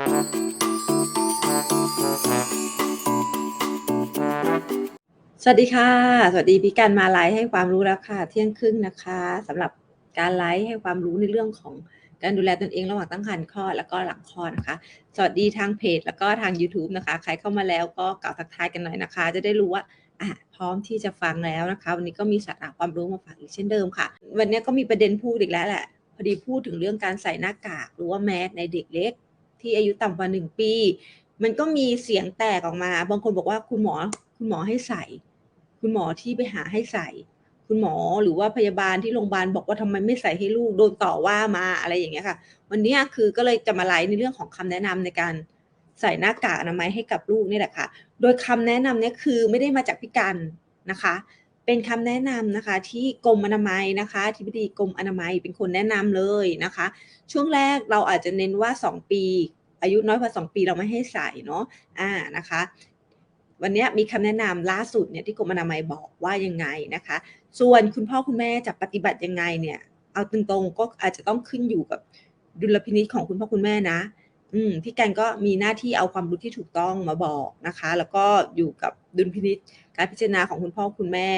สวัสดีค่ะ สวัสดีพี่กันมาไลฟ์ให้ความรู้แล้วค่ะ เที่ยงครึ่งนะคะสำหรับการไลฟ์ให้ความรู้ในเรื่องของการดูแลตนเองระหว่างตั้งครรภ์คลอดแล้วก็หลังคลอดนะคะ สวัสดีทางเพจแล้วก็ทาง YouTube นะคะ ใครเข้ามาแล้วก็กล่าวทักทายกันหน่อยนะคะ จะได้รู้ว่าอะพร้อมที่จะฟังแล้วนะคะ วันนี้ก็มีสาระความรู้มาฝากอีกเช่นเดิมค่ะ วันนี้ก็มีประเด็นพูดอีกแล้วแหละพอดีพูดถึงเรื่องการใส่หน้ากากหรือว่าแมสในเด็กเล็ก ที่อายุต่ำกว่าหนึ่งปี มันก็มีเสียงแตกออกมา บางคนบอกว่าคุณหมอคุณหมอให้ใส่ คุณหมอที่ไปหาให้ใส่ คุณหมอหรือว่าพยาบาลที่โรงพยาบาลบอกว่าทำไมไม่ใส่ให้ลูกโดนต่อว่ามาอะไรอย่างเงี้ยค่ะ วันนี้คือก็เลยจะมาไลฟ์ในเรื่องของคำแนะนำในการใส่หน้ากากอนามัยให้กับลูกนี่แหละค่ะ โดยคำแนะนำเนี่ยคือไม่ได้มาจากพี่กันนะคะ เป็นคำแนะนำนะคะ ที่กรมอนามัยนะคะที่บดีกรมอนามัยเป็นคนแนะนำเลยนะคะ ช่วงแรกเราอาจจะเน้นว่า 2 ปี อายุน้อยกว่า 2 ปีเราไม่ให้ใส่เนาะอ่านะคะ วันนี้มีคำแนะนำล่าสุดเนี่ยที่กรมอนามัยบอกว่ายังไงนะคะ ส่วนคุณพ่อคุณแม่จะปฏิบัติยังไงเนี่ยเอาตรงๆก็อาจจะต้องขึ้นอยู่กับดุลพินิจของคุณพ่อคุณแม่นะ อืมพี่กันก็มีหน้าที่เอาความรู้ที่ถูกต้องมาบอกนะคะ แล้วก็อยู่กับดุลพินิจการพิจารณาของคุณพ่อคุณแม่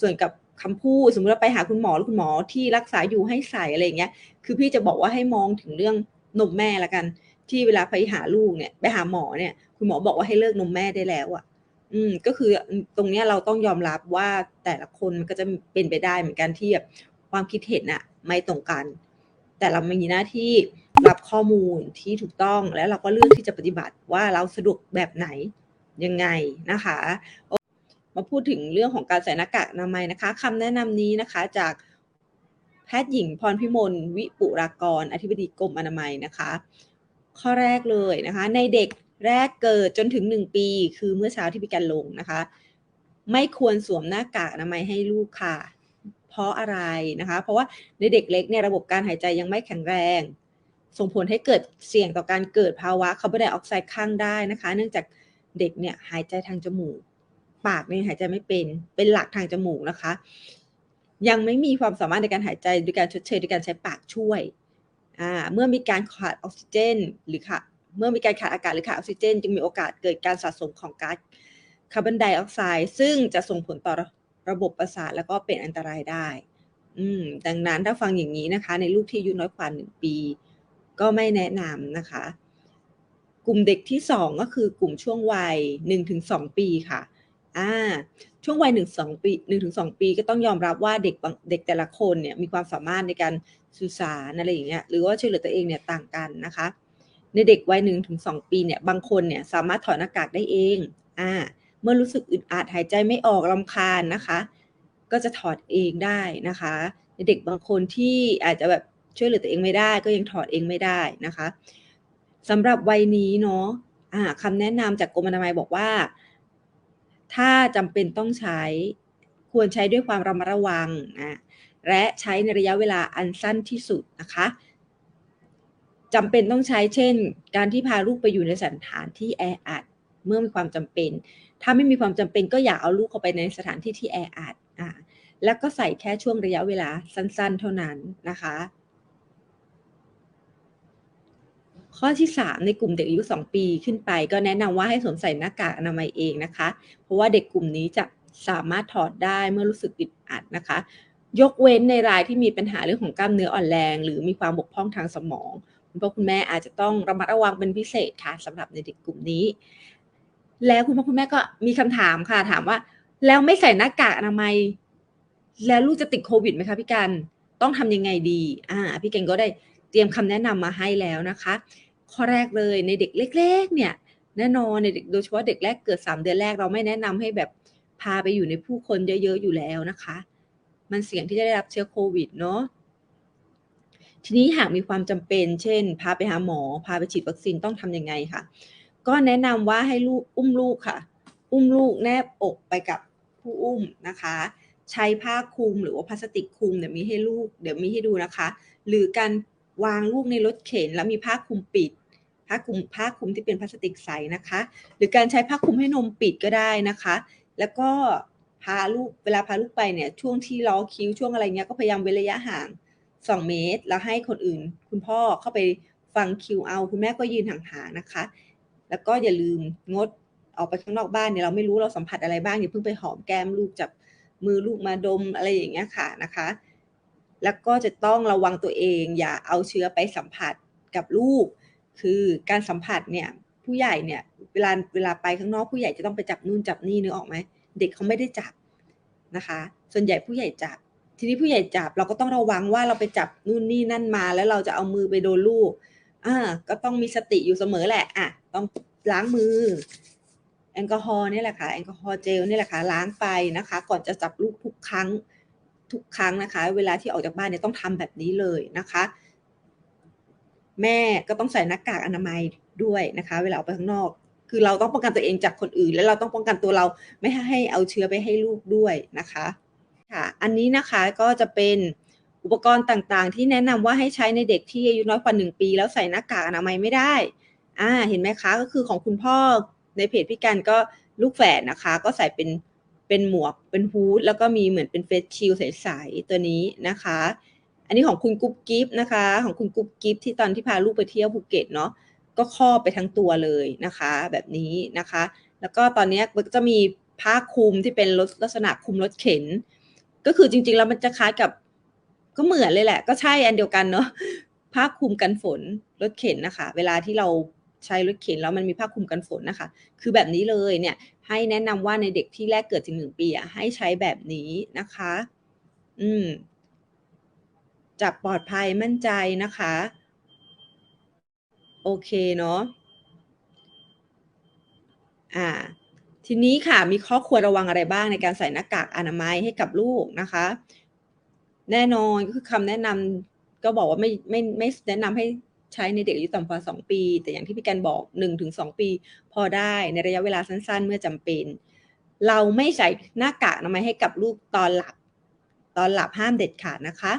ส่วนกับคำพูดสมมติว่าไปหาคุณหมอแล้วคุณหมอที่รักษาอยู่ให้ใส่อะไรเงี้ย คือพี่จะบอกว่าให้มองถึงเรื่องนมแม่ละกัน ที่เวลาไปหาลูกเนี่ย ไปหาหมอเนี่ย คุณหมอบอกว่าให้เลิกนมแม่ได้แล้วอะอืม ก็คือตรงเนี้ยเราต้องยอมรับว่าแต่ละคนมันก็จะเป็นไปได้เหมือนกันที่แบบความคิดเห็นอะไม่ตรงกัน แต่เรามีหน้าที่รับข้อมูลที่ถูกต้องแล้วเราก็เลือกที่จะปฏิบัติว่าเราสะดวกแบบไหนยังไงนะคะ มาพูดถึงเรื่องของการใส่หน้ากากอนามัยนะคะคำแนะนำนี้นะคะจากแพทย์หญิงพรพิมลวิปุรากร อธิบดีกรมอนามัยนะคะ ข้อแรกเลยนะคะ ในเด็กแรกเกิดจนถึง 1 ปี คือเมื่อเช้าที่พี่กันลงนะคะ ไม่ควรสวมหน้ากากอนามัยให้ลูกค่ะ เพราะอะไรนะคะ เพราะว่าในเด็กเล็กเนี่ยระบบการหายใจยังไม่แข็งแรง ส่งผลให้เกิดเสี่ยงต่อการเกิดภาวะคาร์บอนไดออกไซด์ข้างได้นะคะ เนื่องจากเด็กเนี่ยหายใจทางจมูก ปากเนี่ยหายใจไม่เป็น เป็นหลักทางจมูกนะคะ ยังไม่มีความสามารถในการหายใจโดยการชดเชยโดยการใช้ปากช่วยอ่าเมื่อมีการขาดออกซิเจน หรือค่ะเมื่อมีการขาดอากาศหรือขาดออกซิเจน จึงมีโอกาสเกิดการสะสมของก๊าซคาร์บอนไดออกไซด์ซึ่งจะส่งผลต่อ ระบบประสาทแล้วก็เป็นอันตรายได้ อืมดังนั้นถ้าฟังอย่างนี้นะคะ ในลูกที่อายุน้อยกว่าหนึ่งปี ก็ไม่แนะนำนะคะ กลุ่มเด็กที่สองก็คือกลุ่มช่วงวัยหนึ่งถึงสองปีค่ะอ่าช่วงวัยหนึ่งสองปีหนึ่งถึงสองปีก็ต้องยอมรับว่าเด็กเด็กแต่ละคนเนี่ยมีความสามารถในการสื่อสารอะไรอย่างเงี้ยหรือว่าช่วยเหลือตัวเองเนี่ยต่างกันนะคะ ในเด็กวัยหนึ่งถึงสองปีเนี่ยบางคนเนี่ยสามารถถอดหน้ากากได้เองอ่า มื่อรู้สึกอึดอัดหายใจไม่ออกลำคาญนะคะ ก็จะถอดเองได้นะคะเด็กบางคนที่อาจจะแบบช่วยเหลือตัวเองไม่ได้ ก็ยังถอดเองไม่ได้นะคะสำหรับวัยนี้เนาะอ่าคำแนะนำจากกรมอนามัยบอกว่า ถ้าจำเป็นต้องใช้ควรใช้ด้วยความระมัดระวังนะและใช้ในระยะเวลาอันสั้นที่สุดนะคะจำเป็นต้องใช้เช่น การที่พาลูกไปอยู่ในสถานที่แออัดเมื่อมีความจำเป็น ถ้าไม่มีความจำเป็นก็อย่าเอาลูกเข้าไปในสถานที่ที่แออัดอ่าแล้วก็ใส่แค่ช่วงระยะเวลาสั้นๆ เท่านั้นนะคะ ข้อที่ 3 ในกลุ่มเด็กอายุ 2 ปีขึ้นไป ก็แนะนำว่าให้สวมใส่หน้ากากอนามัยเองนะคะ เพราะว่าเด็กกลุ่มนี้จะสามารถถอดได้เมื่อรู้สึกอึดอัดนะคะ ยกเว้นในรายที่มีปัญหาเรื่องของกล้ามเนื้ออ่อนแรง หรือมีความบกพร่องทางสมอง คุณพ่อคุณแม่อาจจะต้องระมัดระวังเป็นพิเศษค่ะสำหรับในเด็กกลุ่มนี้ แล้วคุณพ่อคุณแม่ก็มีคำถามค่ะ ถามว่า แล้วไม่ใส่หน้ากากอนามัย แล้วลูกจะติดโควิดไหมคะพี่กันต้องทำยังไงดี อ่า พี่กันก็ได้เตรียมคำแนะนำมาให้แล้วนะคะ ข้อแรกเลยในเด็กเล็ก ๆ เนี่ย แน่นอนในเด็กโดยเฉพาะเด็กแรกเกิดสามเดือนแรกเราไม่แนะนำให้แบบพาไปอยู่ในผู้คนเยอะๆอยู่แล้วนะคะ มันเสี่ยงที่จะได้รับเชื้อโควิดเนาะทีนี้หากมีความจำเป็น เช่น พาไปหาหมอ พาไปฉีดวัคซีนต้องทำยังไงค่ะ ก็แนะนำว่าให้ลูกอุ้มลูกค่ะ อุ้มลูกแนบอกไปกับผู้อุ้มนะคะ ใช้ผ้าคลุมหรือว่าพลาสติกคลุมเดี๋ยวมีให้ลูกเดี๋ยวมีให้ดูนะคะ หรือการวางลูกในรถเข็นแล้วมีผ้าคลุมปิดผ้าคลุมผ้าคลุมที่เป็นพลาสติกใสนะคะ หรือการใช้ผ้าคลุมให้นมปิดก็ได้นะคะ แล้วก็พาลูกเวลาพาลูกไปเนี่ยช่วงที่ล้อคิ้วช่วงอะไรเงี้ยก็พยายามเว้นระยะห่าง 2 เมตร แล้วให้คนอื่น คุณพ่อเข้าไปฟังคิวเอา คุณแม่ก็ยืนห่างๆนะคะ แล้วก็อย่าลืมงดออกไปข้างนอกบ้านเนี่ยเราไม่รู้เราสัมผัสอะไรบ้างอย่าเพิ่งไปหอมแก้มลูกจับมือลูกมาดมอะไรอย่างเงี้ยค่ะนะคะ แล้วก็จะต้องระวังตัวเอง อย่าเอาเชื้อไปสัมผัสกับลูก คือการสัมผัสเนี่ยผู้ใหญ่เนี่ยเวลาเวลาไปข้างนอกผู้ใหญ่จะต้องไปจับนู่นจับนี่นึกออกไหมเด็กเขาไม่ได้จับนะคะ ส่วนใหญ่ผู้ใหญ่จับ ทีนี้ผู้ใหญ่จับเราก็ต้องระวังว่าเราไปจับนู่นนี่นั่นมา แล้วเราจะเอามือไปโดนลูก อ่าก็ต้องมีสติอยู่เสมอแหละอะต้องล้างมือ แอลกอฮอล์นี่แหละค่ะแอลกอฮอล์เจลนี่แหละค่ะล้างไปนะคะ ก่อนจะจับลูกทุกครั้งทุกครั้งนะคะ เวลาที่ออกจากบ้านเนี่ยต้องทำแบบนี้เลยนะคะ แม่ก็ต้องใส่หน้ากากอนามัยด้วยนะคะ เวลาออกไปข้างนอก คือเราต้องป้องกันตัวเองจากคนอื่น และเราต้องป้องกันตัวเราไม่ให้เอาเชื้อไปให้ลูกด้วยนะคะค่ะ อันนี้นะคะก็จะเป็น อุปกรณ์ต่างๆ ที่แนะนำว่าให้ใช้ในเด็กที่อายุน้อยกว่าหนึ่งปี แล้วใส่หน้ากากอนามัยไม่ได้ อ่า เห็นไหมคะ ก็คือของคุณพ่อในเพจพี่กันก็ลูกแฝดนะคะ ก็ใส่เป็นเป็นหมวกเป็นฮูดแล้วก็มีเหมือนเป็นเฟสชิลใสๆตัวนี้นะคะ อันนี้ของคุณกุ๊บกิ๊บนะคะ ของคุณกุ๊บกิ๊บที่ตอนที่พาลูกไปเที่ยวภูเก็ตเนาะก็ครอบไปทั้งตัวเลยนะคะ แบบนี้นะคะ แล้วก็ตอนนี้มันจะมีผ้าคลุมที่เป็นลักษณะคลุมรถเข็น ก็คือจริงๆแล้วมันจะคล้ายกับ ก็เหมือนเลยแหละ ก็ใช่อันเดียวกันเนาะผ้าคลุมกันฝนรถเข็นนะคะ เวลาที่เราใช้รถเข็นแล้วมันมีผ้าคลุมกันฝนนะคะ คือแบบนี้เลยเนี่ยให้แนะนำว่าในเด็กที่แรกเกิดถึงหนึ่งปีอะให้ใช้แบบนี้นะคะ อืมจับปลอดภัยมั่นใจนะคะ โอเคเนาะอ่า ทีนี้ค่ะมีข้อควรระวังอะไรบ้างในการใส่หน้ากากอนามัยให้กับลูกนะคะ แน่นอนก็คือคำแนะนำก็บอกว่าไม่ไม่ไม่แนะนำให้ใช้ในเด็กอายุต่ำกว่าสองปี แต่อย่างที่พี่กันบอกหนึ่งถึงสองปี พอได้ในระยะเวลาสั้น ๆ เมื่อจำเป็น เราไม่ใส่หน้ากากอนามัยให้กับลูกตอนหลับ ตอนหลับห้ามเด็ดขาดนะคะ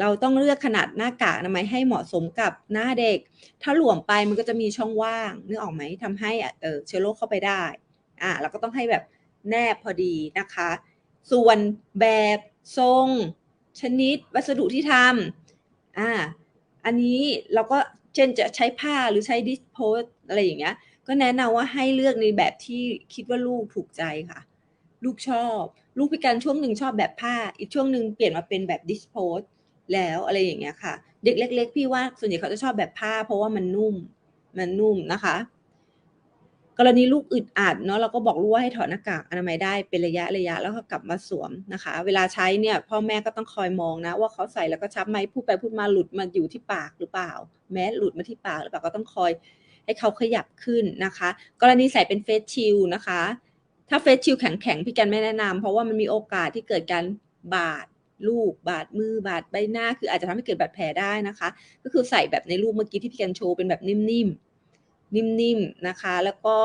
เราต้องเลือกขนาดหน้ากากอนามัยให้เหมาะสมกับหน้าเด็ก ถ้าหลวมไปมันก็จะมีช่องว่างนึกออกไหมทำให้เออเชื้อโรคเข้าไปได้อ่าเราก็ต้องให้แบบแนบพอดีนะคะ ส่วนแบบ ทรง ชนิด วัสดุที่ทำอ่าอันนี้เราก็เช่นจะใช้ผ้าหรือใช้ดิสโพสอะไรอย่างเงี้ย ก็แนะนำว่าให้เลือกในแบบที่คิดว่าลูกถูกใจค่ะ ลูกชอบ ลูกพิการช่วงหนึ่งชอบแบบผ้า อีกช่วงหนึ่งเปลี่ยนมาเป็นแบบดิสโพสแล้วอะไรอย่างเงี้ยค่ะ เด็กเล็ก ๆ พี่ว่าส่วนใหญ่เขาจะชอบแบบผ้า เพราะว่ามันนุ่ม มันนุ่มนะคะ กรณีลูกอึดอัดเนาะเราก็บอกลูกว่าให้ถอดหน้ากากอนามัยได้เป็นระยะระยะแล้วก็กลับมาสวมนะคะ เวลาใช้เนี่ยพ่อแม่ก็ต้องคอยมองนะ ว่าเขาใส่แล้วก็ชับไหมพูดไปพูดมาหลุดมาอยู่ที่ปากหรือเปล่า แม้หลุดมาที่ปากหรือเปล่าก็ต้องคอยให้เขาขยับขึ้นนะคะ กรณีใส่เป็นเฟสชิลนะคะ ถ้าเฟสชิลแข็งๆพี่กันไม่แนะนำเพราะว่ามันมีโอกาสที่เกิดการบาดลูกบาดมือบาดใบหน้า คืออาจจะทำให้เกิดบาดแผลได้นะคะ ก็คือใส่แบบในรูปเมื่อกี้ที่พี่กันโชว์เป็นแบบนิ่มๆ นิ่มๆนะคะ แล้วก็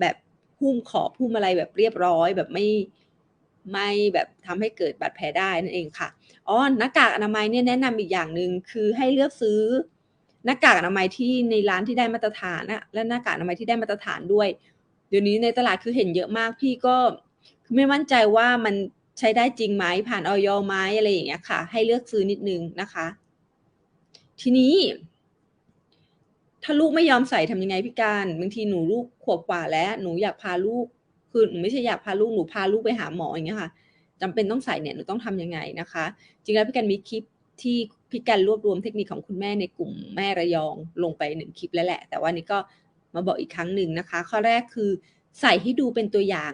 แบบหุ้มขอบหุ้มอะไรแบบเรียบร้อยแบบไม่ไม่แบบทำให้เกิดบาดแผลได้นั่นเองค่ะอ๋อหน้ากากอนามัยเนี่ยแนะนำอีกอย่างหนึ่งคือให้เลือกซื้อหน้ากากอนามัยที่ในร้านที่ได้มาตรฐานนะและหน้ากากอนามัยที่ได้มาตรฐานด้วย เดี๋ยวนี้ในตลาดคือเห็นเยอะมากพี่ก็ไม่มั่นใจว่ามันใช้ได้จริงไหมผ่านออยไหมอะไรอย่างเงี้ยค่ะ ให้เลือกซื้อนิดนึงนะคะ ทีนี้ ถ้าลูกไม่ยอมใส่ทำยังไงพี่การบางทีหนูลูกขวบกว่าแล้ว หนูอยากพาลูกคือหนูไม่ใช่อยากพาลูกหนูพาลูกไปหาหมออย่างเงี้ยค่ะจำเป็นต้องใส่เนี่ยหนูต้องทำยังไงนะคะ จริงแล้วพี่การมีคลิปที่พี่การรวบรวมเทคนิคของคุณแม่ในกลุ่มแม่ระยองลงไปหนึ่งคลิปแล้วแหละ แต่ว่านี้ก็มาบอกอีกครั้งหนึ่งนะคะ ข้อแรกคือใส่ให้ดูเป็นตัวอย่าง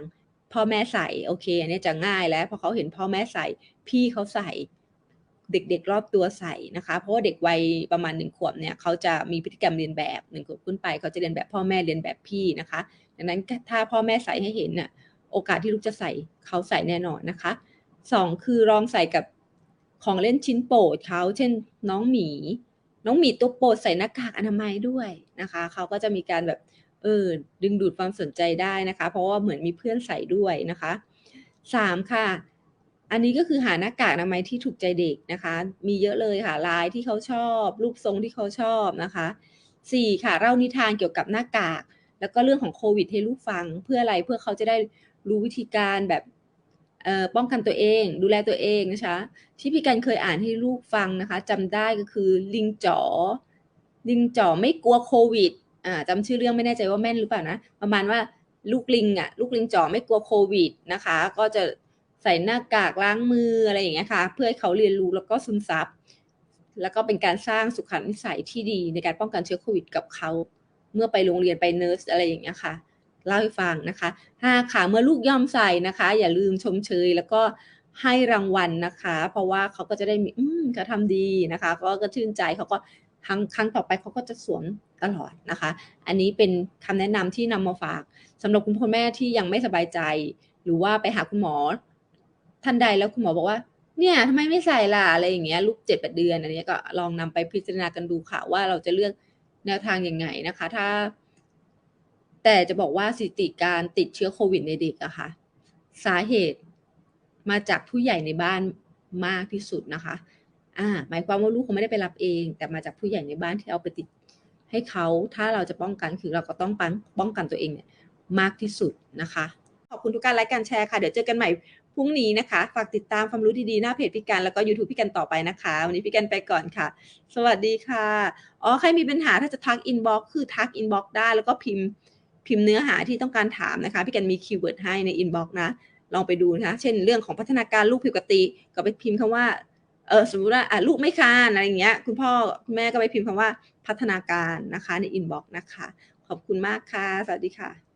พ่อแม่ใส่โอเคอันนี้จะง่ายแล้วพอเขาเห็นพ่อแม่ใส่พี่เขาใส่ เด็กๆ รอบตัวใส่นะคะ เพราะว่าเด็กวัยประมาณหนึ่งขวบเนี่ยเขาจะมีพฤติกรรมเรียนแบบหนึ่งขวบขึ้นไป เขาจะเรียนแบบพ่อแม่เรียนแบบพี่นะคะ ดังนั้นถ้าพ่อแม่ใส่ให้เห็นน่ะโอกาสที่ลูกจะใส่เขาใส่แน่นอนนะคะสองคือลองใส่กับของเล่นชิ้นโปรดเขาเช่นน้องหมี น้องหมีตัวโปรดใส่หน้ากากอนามัยด้วยนะคะเขาก็จะมีการแบบเออดึงดูดความสนใจได้นะคะ เพราะว่าเหมือนมีเพื่อนใส่ด้วยนะคะสามค่ะ อันนี้ก็คือหาหน้ากากอนามัยที่ถูกใจเด็กนะคะ มีเยอะเลยค่ะลายที่เขาชอบ รูปทรงที่เขาชอบนะคะสี่ค่ะเล่านิทานเกี่ยวกับหน้ากาก แล้วก็เรื่องของโควิดให้ลูกฟังเพื่ออะไรเพื่อเขาจะได้รู้วิธีการแบบป้องกันตัวเอง ดูแลตัวเองนะคะที่พี่กันเคยอ่านให้ลูกฟังนะคะจำได้ก็คือลิงจ๋อลิงจ่อไม่กลัวโควิดอ่าจำชื่อเรื่องไม่แน่ใจว่าแม่นหรือเปล่านะ ประมาณว่าลูกลิงอะลูกลิงจ่อไม่กลัวโควิดนะคะ ก็จะ ใส่หน้ากากล้างมืออะไรอย่างเงี้ยค่ะ เพื่อให้เขาเรียนรู้แล้วก็ซึมซับแล้วก็เป็นการสร้างสุขนิสัยที่ดีในการป้องกันเชื้อโควิดกับเขา เมื่อไปโรงเรียนไปเนิร์สอะไรอย่างเงี้ยค่ะเล่าให้ฟังนะคะห้าค่ะเมื่อลูกย่อมใส่นะคะ อย่าลืมชมเชยแล้วก็ให้รางวัลนะคะ เพราะว่าเขาก็จะได้มีอืมเขาทำดีนะคะก็ก็ชื่นใจเขาก็ครั้งครั้งต่อไปเขาก็จะสวมตลอดนะคะ อันนี้เป็นคำแนะนำที่นำมาฝากสำหรับคุณพ่อแม่ที่ยังไม่สบายใจ หรือว่าไปหาคุณหมอ ท่านใดแล้วคุณหมอบอกว่า เนี่ยทำไมไม่ใส่ล่ะอะไรอย่างเงี้ยลูกเจ็ดแปดเดือน อันนี้ก็ลองนำไปพิจารณากันดูค่ะว่าเราจะเลือกแนวทางยังไงนะคะ ถ้า แต่จะบอกว่าสถิติการติดเชื้อโควิดในเด็กอะค่ะสาเหตุมาจากผู้ใหญ่ในบ้านมากที่สุดนะคะ อ่า หมายความว่าลูกเขาไม่ได้ไปรับเอง แต่มาจากผู้ใหญ่ในบ้านที่เอาไปติดให้เขา ถ้าเราจะป้องกันคือเราก็ต้องป้องป้องกันตัวเองเนี่ยมากที่สุดนะคะ ขอบคุณทุกการไลค์การแชร์ค่ะ เดี๋ยวเจอกันใหม่ รุ่งนี้นะคะ ฝากติดตามความรู้ดีๆ หน้าเพจพี่กันแล้วก็ YouTube พี่กันต่อไปนะคะ วันนี้พี่กันไปก่อนค่ะ สวัสดีค่ะ อ๋อ ใครมีปัญหาถ้าจะทักอินบ็อกคือทักอินบ็อกได้ แล้วก็พิมพ์พิมพ์เนื้อหาที่ต้องการถามนะคะ พี่กันมีคีย์เวิร์ดให้ในอินบ็อกนะ ลองไปดูนะคะ เช่นเรื่องของพัฒนาการลูกผิดปกติ ก็ไปพิมพ์คำว่า เออสมมติว่าอะลูกไม่คานอะไรอย่างเงี้ย คุณพ่อคุณแม่ก็ไปพิมพ์คำว่าพัฒนาการนะคะในอินบ็อกนะคะ ขอบคุณมากค่ะ สวัสดีค่ะ